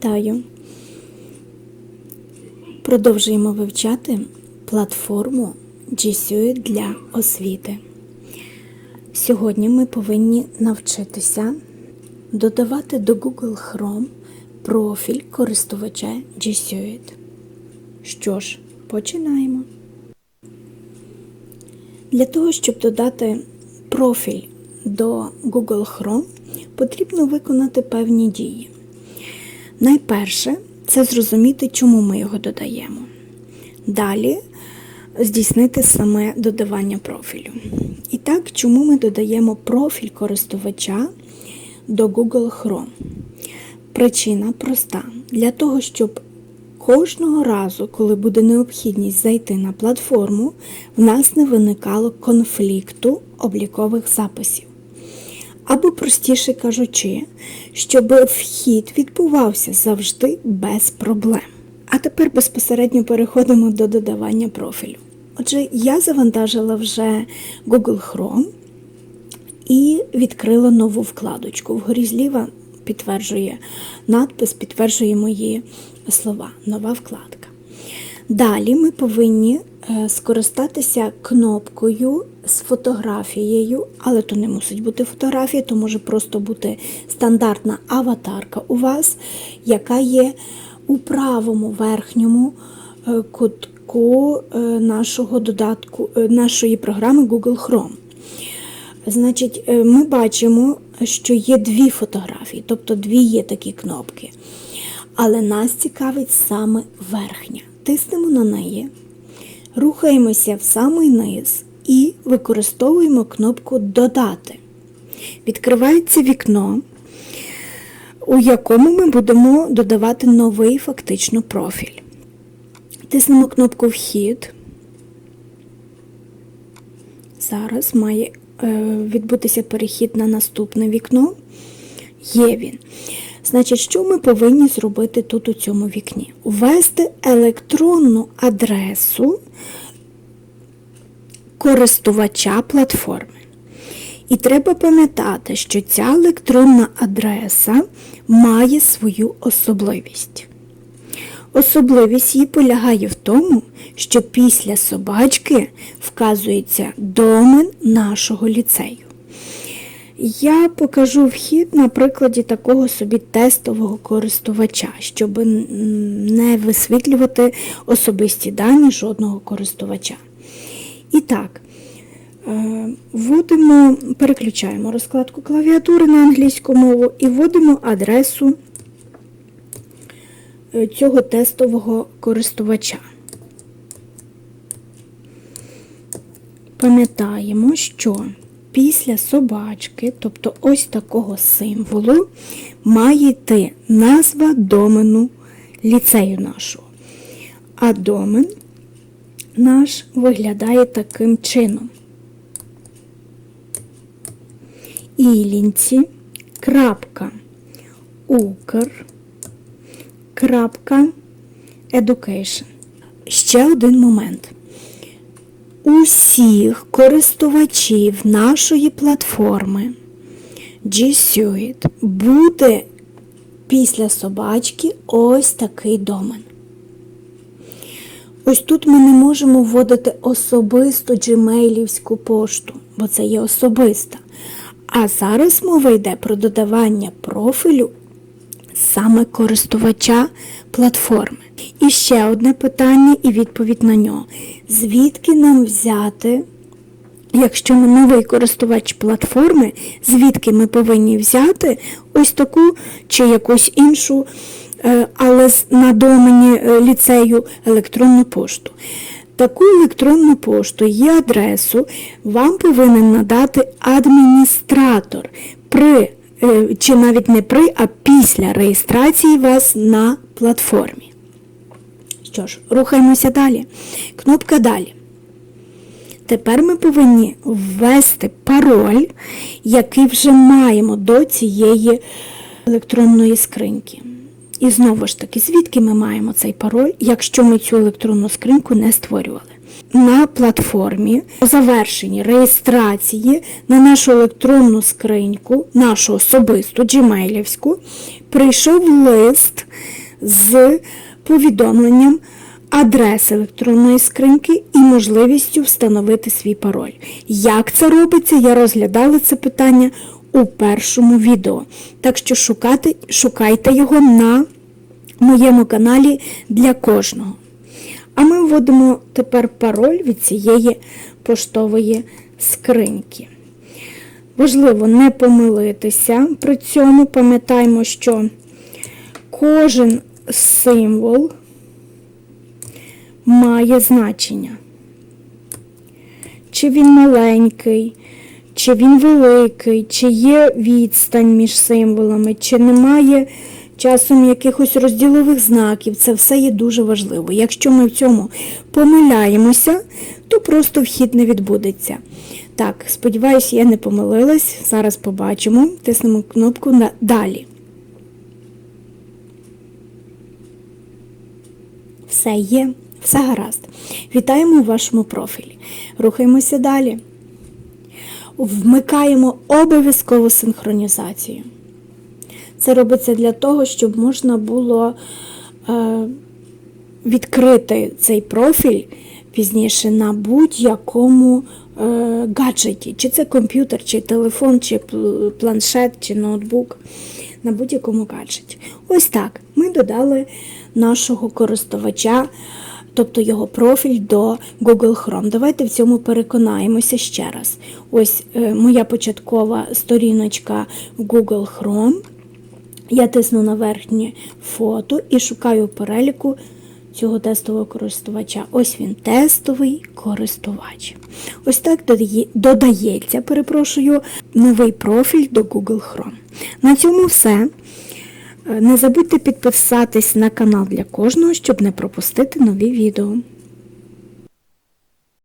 Вітаю! Продовжуємо вивчати платформу G Suite для освіти. Сьогодні ми повинні навчитися додавати до Google Chrome профіль користувача G Що ж, починаємо. Для того, щоб додати профіль до Google Chrome, потрібно виконати певні дії. Найперше це зрозуміти, чому ми його додаємо. Далі здійснити саме додавання профілю. І так, чому ми додаємо профіль користувача до Google Chrome? Причина проста. Для того, щоб кожного разу, коли буде необхідність зайти на платформу, в нас не виникало конфлікту облікових записів. Або, простіше кажучи, щоб вхід відбувався завжди без проблем. А тепер безпосередньо переходимо до додавання профілю. Отже, я завантажила вже Google Chrome і відкрила нову вкладочку. Вгорі зліва підтверджує надпис, підтверджує мої слова. Нова вкладка. Далі ми повинні скористатися кнопкою з фотографією, але то не мусить бути фотографія, то може просто бути стандартна аватарка у вас, яка є у правому верхньому е, кутку е, нашого додатку, е, нашої програми Google Chrome. Значить, е, ми бачимо, що є дві фотографії, тобто дві є такі кнопки. Але нас цікавить саме верхня. Тиснемо на неї, рухаємося в самий низ і використовуємо кнопку Додати. Відкривається вікно, у якому ми будемо додавати новий фактично профіль. Тиснемо кнопку Вхід. Зараз має е, відбутися перехід на наступне вікно. Є він. Значить, що ми повинні зробити тут у цьому вікні? Ввести електронну адресу користувача платформи. І треба пам'ятати, що ця електронна адреса має свою особливість. Особливість її полягає в тому, що після собачки вказується домен нашого ліцею. Я покажу вхід на прикладі такого собі тестового користувача, щоб не висвітлювати особисті дані жодного користувача. І так, е, вводимо, переключаємо розкладку клавіатури на англійську мову і вводимо адресу е, цього тестового користувача. Пам'ятаємо, що після собачки, тобто ось такого символу, має йти назва домену ліцею нашого. А домен наш виглядає таким чином. Ілінці, крапка, укр, крапка, education. Ще один момент. Усіх користувачів нашої платформи G Suite буде після собачки ось такий домен. Ось тут ми не можемо вводити особисту джимейлівську пошту, бо це є особиста. А зараз мова йде про додавання профілю саме користувача платформи. І ще одне питання і відповідь на нього. Звідки нам взяти, якщо ми новий користувач платформи, звідки ми повинні взяти ось таку чи якусь іншу, е, але на домені е, ліцею електронну пошту? Таку електронну пошту і адресу вам повинен надати адміністратор при, чи навіть не при, а після реєстрації вас на платформі. Що ж, рухаємося далі. Кнопка Далі. Тепер ми повинні ввести пароль, який вже маємо до цієї електронної скриньки. І знову ж таки, звідки ми маємо цей пароль, якщо ми цю електронну скриньку не створювали? На платформі по завершенні реєстрації на нашу електронну скриньку, нашу особисту джимейлівську, прийшов лист з повідомленням адреси електронної скриньки і можливістю встановити свій пароль. Як це робиться, я розглядала це питання у першому відео. Так що шукати, шукайте його на моєму каналі для кожного. А ми вводимо тепер пароль від цієї поштової скриньки. Важливо не помилитися. При цьому пам'ятаємо, що кожен символ має значення. Чи він маленький, чи він великий, чи є відстань між символами, чи немає часом якихось розділових знаків. Це все є дуже важливо. Якщо ми в цьому помиляємося, то просто вхід не відбудеться. Так, сподіваюся, я не помилилась. Зараз побачимо. Тиснемо кнопку на далі. Все є, все гаразд. Вітаємо у вашому профілі. Рухаємося далі. Вмикаємо обов'язково синхронізацію. Це робиться для того, щоб можна було е, відкрити цей профіль пізніше на будь-якому е, гаджеті. Чи це комп'ютер, чи телефон, чи планшет, чи ноутбук. На будь-якому гаджеті. Ось так. Ми додали нашого користувача, тобто його профіль до Google Chrome. Давайте в цьому переконаємося ще раз. Ось е, моя початкова сторіночка в Google Chrome. Я тисну на верхнє фото і шукаю переліку цього тестового користувача. Ось він, тестовий користувач. Ось так додається, перепрошую, новий профіль до Google Chrome. На цьому все. Е, Не забудьте підписатись на канал для кожного, щоб не пропустити нові відео.